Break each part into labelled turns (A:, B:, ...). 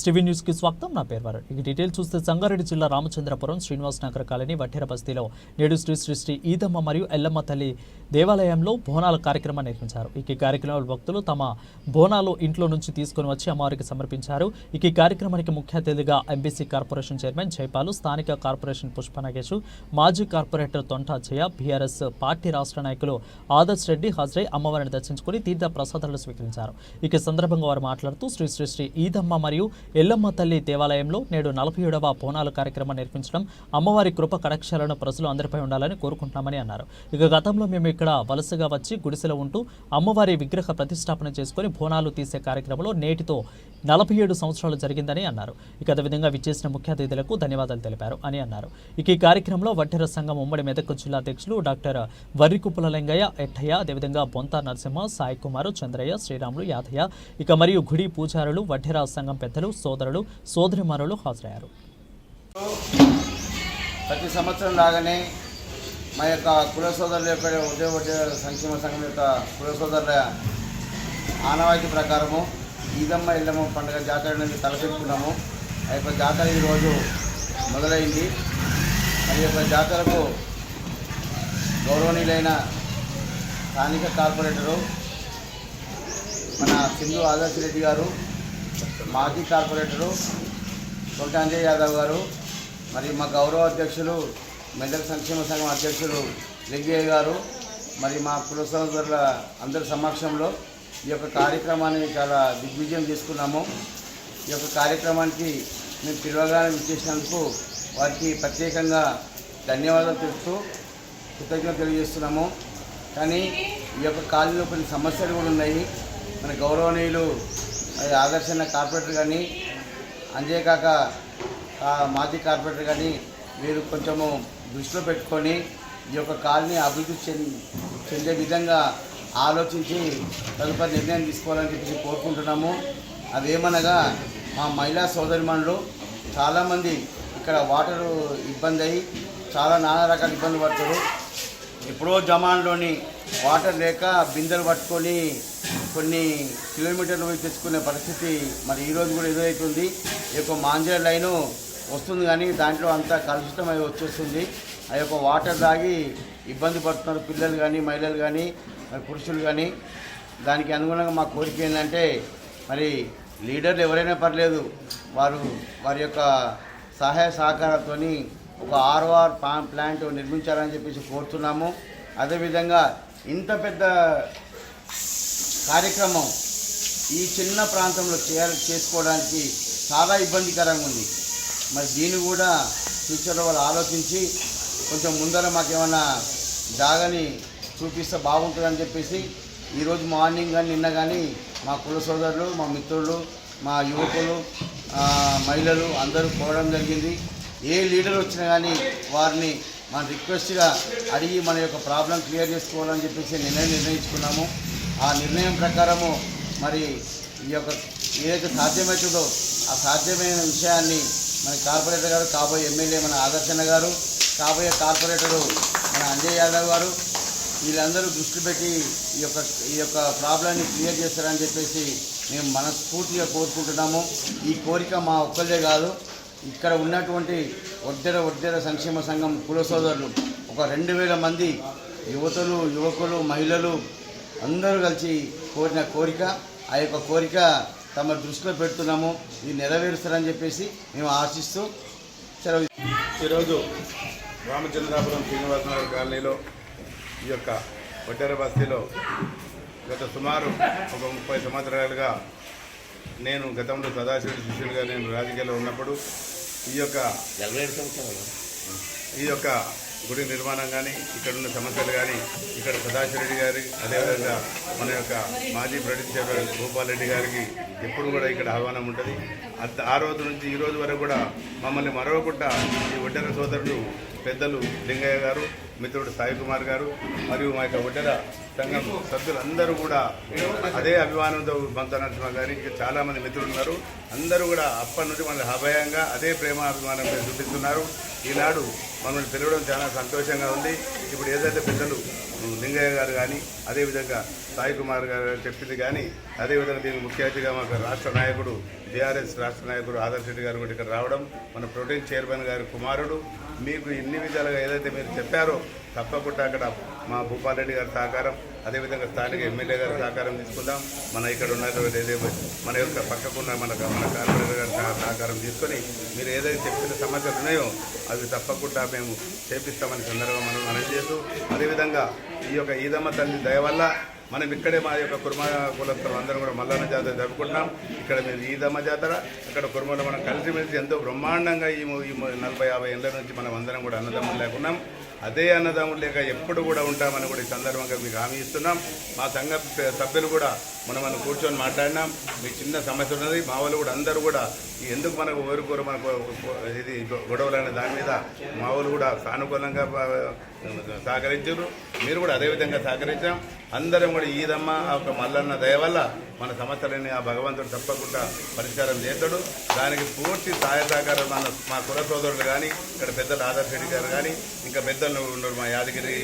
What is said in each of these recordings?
A: STV న్యూస్కి స్వాగతం. నా పేరు వరుణ్. ఇక డీటెయిల్ చూస్తే సంగారెడ్డి జిల్లా రామచంద్రపురం శ్రీనివాస్ నగర్ కాలనీ వడ్డెర బస్తీలో నేడు శ్రీ శ్రీ శ్రీ ఈదమ్మ మరియు ఎల్లమ్మ తల్లి దేవాలయంలో బోనాల కార్యక్రమం నిర్మించారు ఇక ఈ కార్యక్రమంలో భక్తులు తమ బోనాలు ఇంట్లో నుంచి తీసుకొని వచ్చి అమ్మవారికి సమర్పించారు. ఇక ఈ కార్యక్రమానికి ముఖ్య అతిథిగా ఎంబీసీ కార్పొరేషన్ చైర్మన్ జైపాలు స్థానిక కార్పొరేషన్ పుష్ప నాగేశు మాజీ corporator Thonta Achaiah BRS party రాష్ట్ర నాయకులు ఆదర్శ్ రెడ్డి హాజరై అమ్మవారిని దర్శించుకుని తీర్థ ప్రసాదాలు స్వీకరించారు. ఇక ఈ సందర్భంగా వారు మాట్లాడుతూ శ్రీ శ్రీ శ్రీ ఈదమ్మ మరియు ఎల్లమ్మ తల్లి దేవాలయంలో నేడు నలభై ఏడవ బోనాలు కార్యక్రమం నిర్మించడం అమ్మవారి కృప కటాక్షాలను ప్రజలు అందరిపై ఉండాలని కోరుకుంటున్నామని అన్నారు. ఇక గతంలో మేము ఇక్కడ వలసగా వచ్చి గుడిసెలో ఉంటూ అమ్మవారి విగ్రహ ప్రతిష్టాపన చేసుకుని బోనాలు తీసే కార్యక్రమంలో నేటితో నలభై ఏడు సంవత్సరాలు జరిగిందని అన్నారు. ఇక అదేవిధంగా విచ్చేసిన ముఖ్య అతిథులకు ధన్యవాదాలు తెలిపారు అని అన్నారు. ఇక ఈ కార్యక్రమంలో వడ్డెర సంఘం ఉమ్మడి మెదక్ జిల్లా అధ్యక్షులు డాక్టర్ వర్రికుప్పుల లింగయ్య ఎట్టయ్య అదేవిధంగా బొంత నరసింహ సాయి కుమార్ చంద్రయ్య శ్రీరాములు యాదయ్య ఇక మరియు గుడి పూజారులు వడ్డెరా సంఘం పెద్దలు సోదరులు సోదరిమారులు హాజరయ్యారు.
B: ప్రతి సంవత్సరం లాగానే మా యొక్క కుల సోదరుల యొక్క ఉద్యోగ సంక్షేమ సంఘం యొక్క కుల సోదరుల ఆనవాయితీ ప్రకారము ఈదమ్మ ఇల్లమ్మ పండుగ జాతర అనేది తలపెట్టుకున్నాము. ఆ యొక్క జాతర ఈరోజు మొదలైంది. మరి యొక్క జాతరకు గౌరవనీయులైన స్థానిక కార్పొరేటరు మన సింధు ఆదర్శ్ రెడ్డి గారు మాజీ కార్పొరేటరు తొంటాంజయ్ యాదవ్ గారు మరి మా గౌరవ అధ్యక్షులు మెదక్ సంక్షేమ సంఘం అధ్యక్షులు లింగయ్య గారు మరి మా కుల సహోదరుల అందరి సమక్షంలో ఈ యొక్క కార్యక్రమాన్ని చాలా దిగ్విజయం చేసుకున్నాము ఈ యొక్క కార్యక్రమానికి మేము పిలవగానే విచ్చేసినందుకు వారికి ప్రత్యేకంగా ధన్యవాదాలు తెలుపుతూ కృతజ్ఞత తెలియజేస్తున్నాము. కానీ ఈ యొక్క కాలనీలో కొన్ని సమస్యలు కూడా ఉన్నాయి. మన గౌరవనీయులు ఆదర్శన కార్పొరేటర్ కానీ అంతేకాక మాజీ కార్పొరేటర్ కానీ మీరు కొంచెము దృష్టిలో పెట్టుకొని ఈ యొక్క కాలనీ అభివృద్ధి చెందే విధంగా ఆలోచించి తదుపరి నిర్ణయం తీసుకోవాలని చెప్పి కోరుకుంటున్నాము. అదేమనగా మా మహిళా సోదరిమణులు చాలామంది ఇక్కడ వాటర్ ఇబ్బంది అయ్యి చాలా నానా రకాల ఇబ్బందులు పడతారు. ఎప్పుడో జమాన్లోని వాటర్ లేక బిందెలు పట్టుకొని కొన్ని కిలోమీటర్లు పోయి తెచ్చుకునే పరిస్థితి మరి ఈరోజు కూడా ఎదురవుతుంది ఈ యొక్క మాంజర్ లైను వస్తుంది కానీ దాంట్లో అంతా కలుషితమై వచ్చేస్తుంది. ఆ యొక్క వాటర్ తాగి ఇబ్బంది పడుతున్నారు పిల్లలు కానీ మహిళలు కానీ మరి పురుషులు కానీ. దానికి అనుగుణంగా మా కోరిక ఏంటంటే మరి లీడర్లు ఎవరైనా పర్లేదు వారు వారి యొక్క సహాయ సహకారంతో ఒక ఆర్ఓఆర్ ప్లాంట్ నిర్మించాలని చెప్పేసి కోరుతున్నాము. అదేవిధంగా ఇంత పెద్ద కార్యక్రమం ఈ చిన్న ప్రాంతంలో చేయాలి చేసుకోవడానికి చాలా ఇబ్బందికరంగా ఉంది. మరి దీన్ని కూడా ఫ్యూచర్లో వాళ్ళు ఆలోచించి కొంచెం ముందర మాకేమైనా జాగని చూపిస్తే బాగుంటుందని చెప్పేసి ఈరోజు మార్నింగ్ కానీ నిన్న కానీ మా కుల సోదరులు మా మిత్రులు మా యువకులు మహిళలు అందరూ పోవడం జరిగింది. ఏ లీడర్ వచ్చినా కానీ వారిని మన రిక్వెస్ట్గా అడిగి మన యొక్క ప్రాబ్లం క్లియర్ చేసుకోవాలని చెప్పేసి నిర్ణయం నిర్ణయించుకున్నాము. ఆ నిర్ణయం ప్రకారము మరి ఈ యొక్క ఏదైతే సాధ్యమవుతుందో ఆ సాధ్యమైన విషయాన్ని మన కార్పొరేటర్ గారు కాబోయే ఎమ్మెల్యే మన ఆదర్శన గారు కాబోయే కార్పొరేటరు మన అంజయ్ యాదవ్ గారు వీళ్ళందరూ దృష్టి పెట్టి ఈ యొక్క ఈ యొక్క ప్రాబ్లాన్ని క్లియర్ చేస్తారని చెప్పేసి మేము మనస్ఫూర్తిగా కోరుకుంటున్నాము. ఈ కోరిక మా ఒక్కళ్ళే కాదు ఇక్కడ ఉన్నటువంటి ఒడ్డెర ఒడ్డెర సంక్షేమ సంఘం కుల సోదరులు ఒక రెండు వేల మంది యువతులు యువకులు మహిళలు అందరూ కలిసి కోరిన కోరిక ఆ యొక్క కోరిక తమ దృష్టిలో పెడుతున్నాము. ఇది నెరవేరుస్తారని చెప్పేసి మేము ఆశిస్తూ సెలవు
C: ఈరోజు రామచంద్రాపురం శ్రీనివాసనగర్ కాలనీలో ఈ యొక్క ఒడ్డెర బస్తీలో గత సుమారు ఒక ముప్పై సంవత్సరాలుగా నేను గతంలో సదాశివుడి శిష్యులుగా నేను రాజకీయాల్లో ఉన్నప్పుడు ఈ యొక్క ఈ యొక్క గుడి నిర్మాణం కానీ ఇక్కడున్న సమస్యలు కానీ ఇక్కడ సదాశివరెడ్డి గారి అదేవిధంగా మన యొక్క మాజీ ప్రొడ్యూసర్ గోపాల్ రెడ్డి గారికి ఎప్పుడు కూడా ఇక్కడ ఆహ్వానం ఉంటుంది. ఆ రోజు నుంచి ఈ రోజు వరకు కూడా మమ్మల్ని మరవకుండా ఈ ఒడ్డెర సోదరుడు పెద్దలు లింగయ్య గారు మిత్రుడు సాయి కుమార్ గారు మరియు మా యొక్క ఒడ్డెర సంఘం సభ్యులందరూ కూడా అదే అభిమానంతో బంత నరసింహ గారి ఇంకా చాలామంది మిత్రులు ఉన్నారు. అందరూ కూడా అప్పటి నుంచి మన అభయంగా అదే ప్రేమ అభిమానం చూపిస్తున్నారు. ఈనాడు మనల్ని పిలవడం చాలా సంతోషంగా ఉంది. ఇప్పుడు ఏదైతే పెద్దలు లింగయ్య గారు కానీ అదేవిధంగా సాయి కుమార్ గారు చెప్పింది కానీ అదేవిధంగా దీనికి ముఖ్య అతిథిగా మాకు రాష్ట్ర నాయకుడు బీఆర్ఎస్ రాష్ట్ర నాయకుడు ఆదర్శ రెడ్డి గారు కూడా ఇక్కడ రావడం మన ప్రోటీన్ చైర్మన్ గారి కుమారుడు మీకు ఇన్ని విధాలుగా ఏదైతే మీరు చెప్పారో తప్పకుండా అక్కడ మా భూపాలరెడ్డి గారి సహకారం అదేవిధంగా స్థానిక ఎమ్మెల్యే గారి సహకారం తీసుకుందాం. మన ఇక్కడ ఉన్నటువంటి ఏదైతే మన యొక్క పక్కకున్న మన మన కార్పొరేటర్ గారి సహకారం తీసుకొని మీరు ఏదైతే చెప్పిన సమస్యలు ఉన్నాయో అవి తప్పకుండా మేము చేపిస్తామని సందర్భం మనం మనం చేస్తూ అదేవిధంగా ఈ యొక్క ఈదమ్మ తల్లి దయ వల్ల మనం ఇక్కడే మా యొక్క కుర్మ కులస్తులు అందరం కూడా మల్లన్న జాతర జరుపుకుంటున్నాం. ఇక్కడ మేము ఈదమ్మ జాతర ఇక్కడ కుర్మలో మనం కలిసిమెలిసి ఎంతో బ్రహ్మాండంగా ఈ ఈ నలభై యాభై ఏళ్ళ నుంచి మనం అందరం కూడా అన్నదమ్ములు లేకున్నాం. అదే అన్నదమ్ములు లేక ఎప్పుడు కూడా ఉంటామని కూడా ఈ సందర్భంగా మీకు హామీ ఇస్తున్నాం. మా సంఘ సభ్యులు కూడా మనం మనం కూర్చొని మాట్లాడినాం. మీ చిన్న సమస్య ఉన్నది మా వాళ్ళు కూడా అందరూ కూడా ఎందుకు మనకు ఓరుకోరు మనకు ఇది గొడవలు అనే దాని మీద మా వాళ్ళు కూడా సానుకూలంగా సహకరించారు. మీరు కూడా అదేవిధంగా సహకరించాం. అందరం కూడా ఈదమ్మ ఒక మల్లన్న దయ వల్ల మన సమస్యలని ఆ భగవంతుడు తప్పకుండా పరిష్కారం చేస్తాడు. దానికి పూర్తి సహాయ సహకారం మన మా కుల సోదరులు కానీ ఇక్కడ పెద్దలు ఆదర్శ రెడ్డి గారు కానీ ఇంకా పెద్దలు ఉన్నారు మా యాదగిరి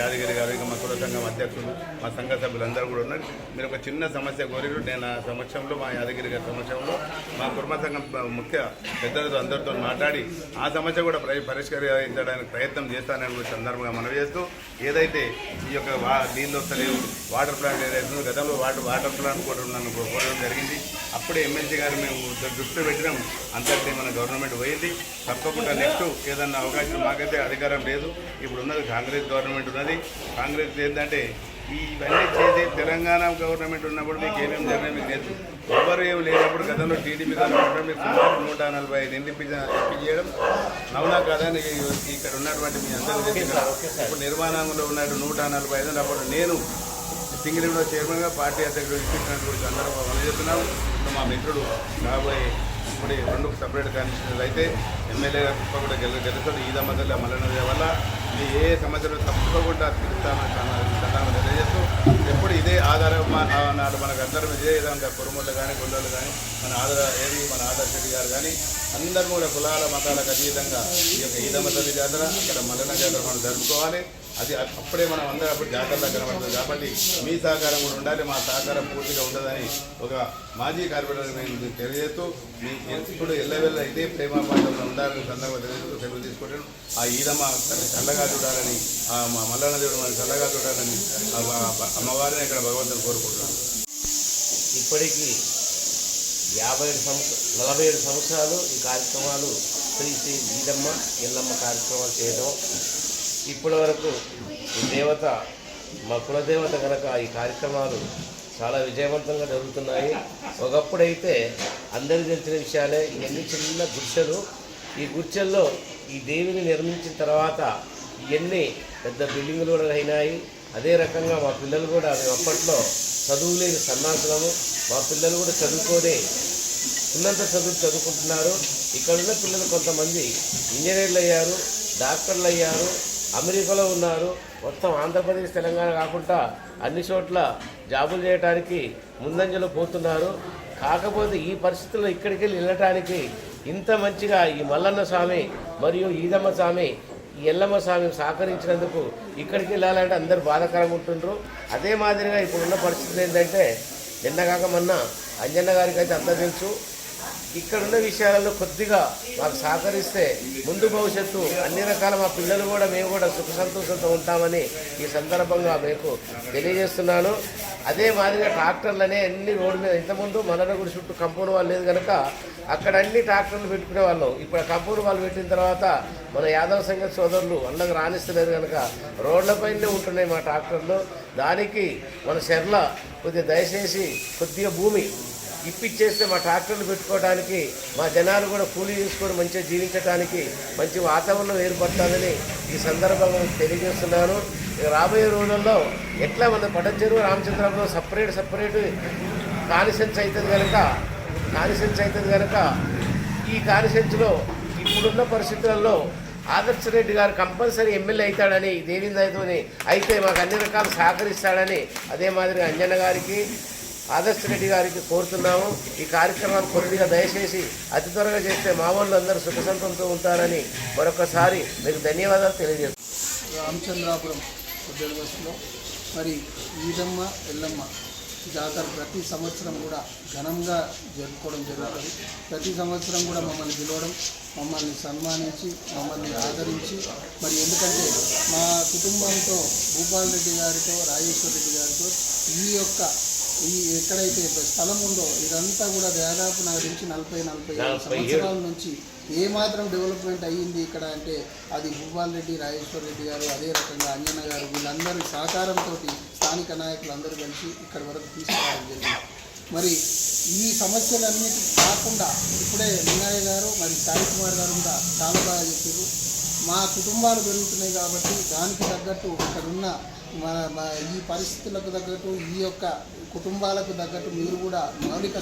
C: యాదగిరి గారు ఇంకా మా కుల సంఘం అధ్యక్షులు మా సంఘ సభ్యులు అందరూ కూడా ఉన్నారు. మీరు ఒక చిన్న సమస్య కోరిరు. నేను ఆ సమక్షంలో మా యాదగిరి గారి సమక్షంలో మా కుర్మ సంఘం ముఖ్య పెద్దలతో అందరితో మాట్లాడి ఆ సమస్య కూడా పరిష్కరించడానికి ప్రయత్నం చేస్తానని సందర్భంగా మనవి చేస్తూ ఏదైతే ఈ యొక్క వా నీళ్ళు వస్తలేవు వాటర్ ప్లాంట్ ఏదైతుందో గతంలో వాటర్ వాటర్ ప్లాంట్ కూడా నన్ను కోరడం జరిగింది. అప్పుడే ఎమ్మెల్సీ గారు మేము దృష్టి పెట్టినాం. అంతటి మన గవర్నమెంట్ పోయింది. తప్పకుండా నెక్స్ట్ ఏదన్నా అవకాశం మాకైతే అధికారం లేదు. ఇప్పుడు ఉన్నది కాంగ్రెస్ గవర్నమెంట్ ఉన్నది. కాంగ్రెస్ ఏంటంటే ఇవన్నీ చేసి తెలంగాణ గవర్నమెంట్ ఉన్నప్పుడు మీకు ఏమేమి జరిగినాయి మీకు తెలుసు ఎవరు ఏమి లేనప్పుడు గతంలో టీడీపీ గవర్నమెంట్ మీకు సుమారు నూట నలభై ఐదు ఎంపీ ఎంపీ చేయడం. అవునా కదా అని ఇక్కడ ఉన్నటువంటి మీ కదా. ఇప్పుడు నిర్మాణంలో ఉన్నట్టు నూట నలభై ఐదు అప్పుడు నేను సింగిల్ విండో చైర్మన్గా పార్టీ అధ్యక్షుడు ఇచ్చినట్టు కూడా సందర్భంగా మనం చేస్తున్నాము ఇప్పుడు మా మిత్రుడు రాబోయే ఇప్పుడు ఈ రెండు సపరేట్ కాన్స్టిట్యూన్సీలు అయితే ఎమ్మెల్యే కూడా గెలు గెలుస్తాడు. ఈద మధ్యలో మల్లన్న వల్ల. మీ ఏ సమస్యలు తప్పకుండా తీరుస్తామని సందర్భంగా తెలియజేస్తూ ఎప్పుడు ఇదే ఆధారం మా- ఆ నాడు మనకు అందరం ఇదే విధంగా కురుమూళ్ళు కానీ గుండెలు కానీ మన ఆదర ఏది మన ఆదర్శ గారు కానీ అందరూ కూడా కులాల మతాలకు అతీతంగా ఈ యొక్క ఈదమ్మ తల్లి జాతర అక్కడ మల్లన్న జాతర మనం జరుపుకోవాలి. అది అప్పుడే మనం అందరం అప్పుడు జాతరలో కనబడుతుంది కాబట్టి మీ సహకారం కూడా ఉండాలి మా సహకారం పూర్తిగా ఉండదని ఒక మాజీ కార్పొరేటర్ నేను మీకు తెలియజేస్తూ మీ ఇప్పుడు ఎల్లవెల్ల ఇదే ప్రేమ పాత్రలో ఉండాలని సందర్భంగా తెలియజేస్తూ సెలవు తీసుకుంటాను ఆ ఈదమ్మ తల్లి చల్లగా చూడాలని ఆ మా మల్లన్న దేవుడు మన చల్లగా చూడాలని ఆ అమ్మవారిని ఇక్కడ భగవంతుని కోరుకుంటున్నాను.
D: ఇప్పటికీ యాభై ఏడు సంవత్సరాలు నలభై ఏడు సంవత్సరాలు ఈ కార్యక్రమాలు శ్రీ శ్రీ ఈదమ్మ ఎల్లమ్మ కార్యక్రమాలు చేయడం ఇప్పటి వరకు ఈ దేవత మా కులదేవత కనుక ఈ కార్యక్రమాలు చాలా విజయవంతంగా జరుగుతున్నాయి. ఒకప్పుడైతే అందరికీ తెలిసిన విషయాలే ఇవన్నీ చిన్న గుర్చలు ఈ గుడిసెల్లో ఈ దేవిని నిర్మించిన తర్వాత ఇవన్నీ పెద్ద బిల్డింగులు కూడా అయినాయి. అదే రకంగా మా పిల్లలు కూడా మేము అప్పట్లో చదువు లేని సన్నాసులము. మా పిల్లలు కూడా చదువుకొని ఉన్నంత చదువు చదువుకుంటున్నారు. ఇక్కడ ఉన్న పిల్లలు కొంతమంది ఇంజనీర్లు అయ్యారు డాక్టర్లు అయ్యారు. అమెరికాలో ఉన్నారు. మొత్తం ఆంధ్రప్రదేశ్ తెలంగాణ కాకుండా అన్ని చోట్ల జాబులు చేయడానికి ముందంజలో పోతున్నారు. కాకపోతే ఈ పరిస్థితుల్లో ఇక్కడికి వెళ్ళి వెళ్ళటానికి ఇంత మంచిగా ఈ మల్లన్న స్వామి మరియు ఈదమ్మ స్వామి ఈ ఎల్లమ్మ స్వామి సహకరించినందుకు ఇక్కడికి వెళ్ళాలంటే అందరూ బాధాకరంగా ఉంటుండ్రు. అదే మాదిరిగా ఇప్పుడున్న పరిస్థితులు ఏంటంటే నిన్నగాక మొన్న అంజన్న గారికి అయితే అంతా తెలుసు. ఇక్కడ ఉన్న విషయాలలో కొద్దిగా మాకు సహకరిస్తే ముందు భవిష్యత్తు అన్ని రకాల మా పిల్లలు కూడా మేము కూడా సుఖ సంతోషంతో ఉంటామని ఈ సందర్భంగా మీకు తెలియజేస్తున్నాను. అదే మాదిరిగా ట్రాక్టర్లనే అన్ని రోడ్డు మీద ఇంతకుముందు మనల చుట్టూ కంపౌండ్ వాళ్ళు లేదు కనుక అక్కడ అన్ని ట్రాక్టర్లు పెట్టుకునే వాళ్ళం. ఇప్పుడు కంపౌండ్ వాళ్ళు పెట్టిన తర్వాత మన యాదవ సంఘ సోదరులు అన్నకు రాణిస్తలేదు కనుక రోడ్లపైనే ఉంటున్నాయి మా ట్రాక్టర్లు. దానికి మన చెర్ల కొద్దిగా దయచేసి కొద్దిగా భూమి ఇప్పిచ్చేస్తే మా ట్రాక్టర్లు పెట్టుకోవడానికి మా జనాలు కూడా కూలీ చేసుకొని మంచిగా జీవించడానికి మంచి వాతావరణం ఏర్పడుతుందని ఈ సందర్భంగా తెలియజేస్తున్నాను. రాబోయే రోజుల్లో ఎట్లా మన పటంచెరువు రామచంద్రంలో సపరేట్ సపరేట్ కానిసెన్స్ అవుతుంది కనుక కానిసెన్స్ అవుతుంది కనుక ఈ కానిసెన్స్లో ఇప్పుడున్న పరిస్థితులలో ఆదర్శ రెడ్డి గారు కంపల్సరీ ఎమ్మెల్యే అవుతాడని దేవిందయతోని అయితే మాకు అన్ని రకాలు సహకరిస్తాడని అదే మాదిరిగా అంజన్న గారికి ఆదర్శ రెడ్డి గారికి కోరుతున్నాము. ఈ కార్యక్రమాన్ని కొద్దిగా దయచేసి అతి త్వరగా చేస్తే మా వాళ్ళు అందరూ సుఖ ఉంటారని మరొకసారి మీకు ధన్యవాదాలు తెలియజేస్తున్నాను.
E: రామచంద్రాపురం బస్సులో మరి ఈదమ్మ ఎల్లమ్మ జాతర ప్రతి సంవత్సరం కూడా ఘనంగా జరుపుకోవడం జరుగుతుంది. ప్రతి సంవత్సరం కూడా మమ్మల్ని పిలవడం మమ్మల్ని సన్మానించి మమ్మల్ని ఆదరించి మరి ఎందుకంటే మా కుటుంబంతో భూపాల్ రెడ్డి గారితో రాజేశ్వర రెడ్డి గారితో ఈ యొక్క ఈ ఎక్కడైతే స్థలం ఉందో ఇదంతా కూడా దాదాపు నాకు తెలిసి నలభై నలభై. సంవత్సరాల నుంచి ఏ మాత్రం డెవలప్మెంట్ అయ్యింది ఇక్కడ అంటే అది భూపాల్ రెడ్డి రాజేశ్వర్ రెడ్డి గారు అదే రకంగా అంజన్న గారు వీళ్ళందరి సహకారంతో స్థానిక నాయకులు అందరూ కలిసి ఇక్కడ వరకు తీసుకురావడం జరిగింది మరి ఈ సమస్యలన్నిటి కాకుండా ఇప్పుడే లింగయ్య గారు మరి సాయి కుమార్ గారు కూడా చాలా బాగా చెప్పారు మా కుటుంబాలు పెరుగుతున్నాయి కాబట్టి దానికి తగ్గట్టు ఇక్కడ ఉన్న మన మన ఈ పరిస్థితులకు తగ్గట్టు ఈ యొక్క కుటుంబాలకు తగ్గట్టు మీరు కూడా మౌలిక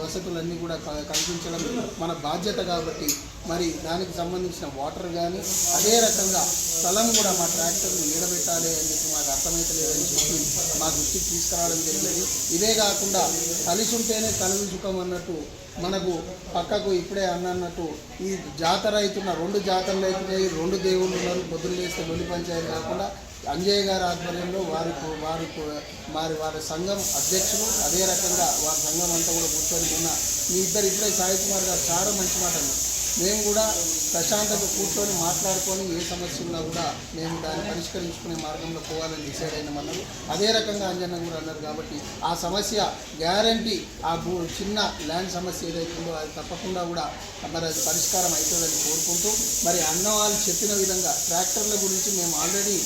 E: వసతులన్నీ కూడా క- కల్పించడం మన బాధ్యత కాబట్టి మరి దానికి సంబంధించిన వాటర్ కానీ అదే రకంగా స్థలం కూడా మా ట్రాక్టర్ని నిలబెట్టాలి అని చెప్పి మాకు అర్థమవుతలేదని చెప్పి మా దృష్టికి తీసుకురావడం జరిగింది. ఇదే కాకుండా కలిసి ఉంటేనే కలుగు సుఖం అన్నట్టు మనకు పక్కకు ఇప్పుడే అన్నట్టు ఈ జాతర అవుతున్న రెండు జాతరలు అవుతున్నాయి రెండు దేవుళ్ళు ఉన్నారు పొద్దున్న లేస్తే పంచాయతీ కాకుండా అంజయ్య గారి ఆధ్వర్యంలో వారి వారి వారి వారి సంఘం అధ్యక్షులు అదే రకంగా వారి సంఘం అంతా కూడా కూర్చొని ఉన్న మీ ఇద్దరు ఇప్పుడే సాయి కుమార్ గారు చాలా మంచి మాట మేము కూడా ప్రశాంతంగా కూర్చొని మాట్లాడుకొని ఏ సమస్య ఉన్నా కూడా మేము దాన్ని పరిష్కరించుకునే మార్గంలో పోవాలని డిసైడ్ అయినామన్నారు అదే రకంగా అంజన్న కూడా అన్నారు కాబట్టి ఆ సమస్య గ్యారంటీ ఆ భూ చిన్న ల్యాండ్ సమస్య ఏదైతుందో అది తప్పకుండా కూడా మరి అది పరిష్కారం అవుతుందని కోరుకుంటూ మరి అన్న వాళ్ళు చెప్పిన విధంగా ట్రాక్టర్ల గురించి మేము ఆల్రెడీ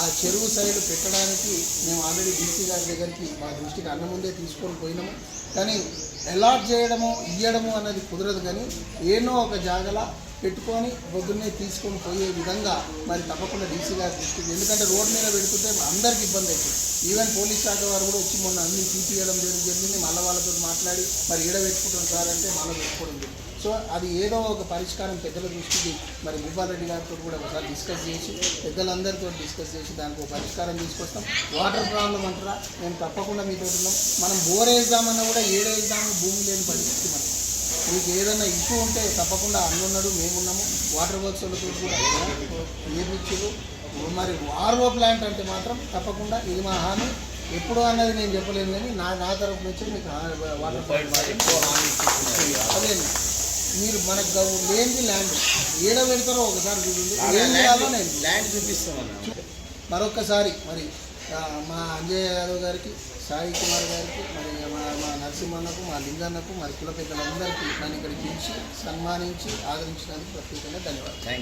E: ఆ చెరువు సైడ్ పెట్టడానికి మేము ఆల్రెడీ డీసీ గారి దగ్గరికి మా దృష్టికి అన్న ముందే తీసుకొని పోయినాము. కానీ అలాట్ చేయడము ఇయ్యడము అనేది కుదరదు కానీ ఏనో ఒక జాగలా పెట్టుకొని పొద్దున్నే తీసుకొని పోయే విధంగా మరి తప్పకుండా డీసీ గారి దృష్టికి ఎందుకంటే రోడ్డు మీద పెడుతుంటే అందరికి ఇబ్బంది అవుతుంది ఈవెన్ పోలీస్ శాఖ వారు కూడా వచ్చి మొన్న అన్ని తీపియడం జరిగింది. మళ్ళీ వాళ్ళతో మాట్లాడి మరి ఈడ పెట్టుకుంటాం సార్ అంటే మళ్ళీ పెట్టుకోవడం జరిగింది. సో అది ఏదో ఒక పరిష్కారం పెద్దల దృష్టికి మరి భూపాల్ రెడ్డి గారితో కూడా ఒకసారి డిస్కస్ చేసి పెద్దలందరితో డిస్కస్ చేసి దానికి ఒక పరిష్కారం తీసుకొస్తాం. వాటర్ ప్రాబ్లం అంటారా? మేము తప్పకుండా మీతో ఉన్నాం మనం బోర్ వేద్దామన్నా కూడా ఏడేద్దాము భూమి లేని పరిస్థితి మనకి మీకు ఏదైనా ఇష్యూ ఉంటే తప్పకుండా అన్నున్నాడు మేమున్నాము వాటర్ వర్క్స్ వాళ్ళతో కూడా నిర్మించారు మరి ఆర్ఓ ప్లాంట్ అంటే మాత్రం తప్పకుండా ఇది మా హామీ. ఎప్పుడు అన్నది నేను చెప్పలేను కానీ నా నా తరపు నుంచి మీకు వాటర్ ప్లాంట్ అదే మీరు మనకు లేనిది ల్యాండ్ ఏడ పెడతారో ఒకసారి చూడండి. ఏం చేయాలో నేను.
B: ల్యాండ్ చూపిస్తామన్నా
E: మరొక్కసారి మరి మా అంజయ్య యాదవ్ గారికి సాయి కుమార్ గారికి మరి మా మా నరసింహన్నకు మా లింగన్నకు మరి కుల పెద్దలందరికీ నన్ను ఇక్కడ పిలిచి సన్మానించి ఆదరించినందుకు ప్రత్యేకంగా ధన్యవాదాలు.